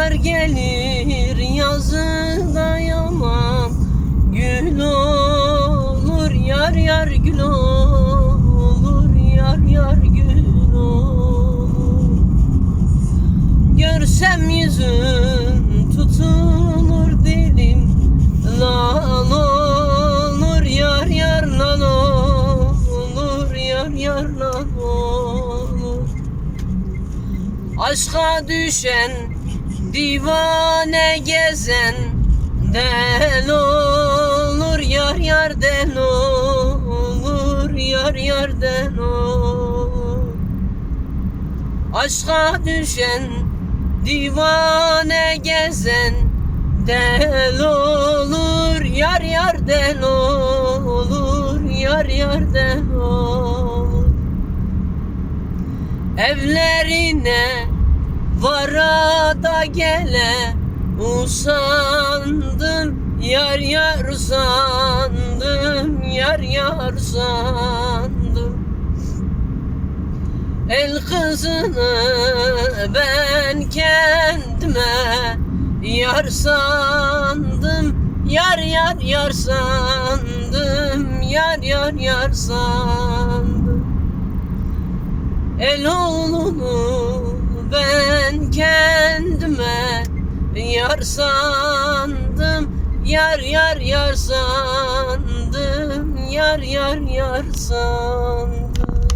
Yar gelir yazında yaman Gül olur yar yar gül olur Yar yar gül olur. Görsem yüzün tutulur dilim Lan olur yar yar lan olur Yar yar lan olur. Aşka düşen divane gezen Del olur yar yar del olur Yar yar del olur. Aşka düşen divane gezen Del olur yar yar del olur Yar yar del olur. Evlerine varada gele Usandım yar yar sandım Yar yar sandım El kızını ben kendime yar sandım Yar yar yar sandım Yar yar yar sandım. El oğlunu yar sandım Yar yar yar sandım Yar yar yar sandım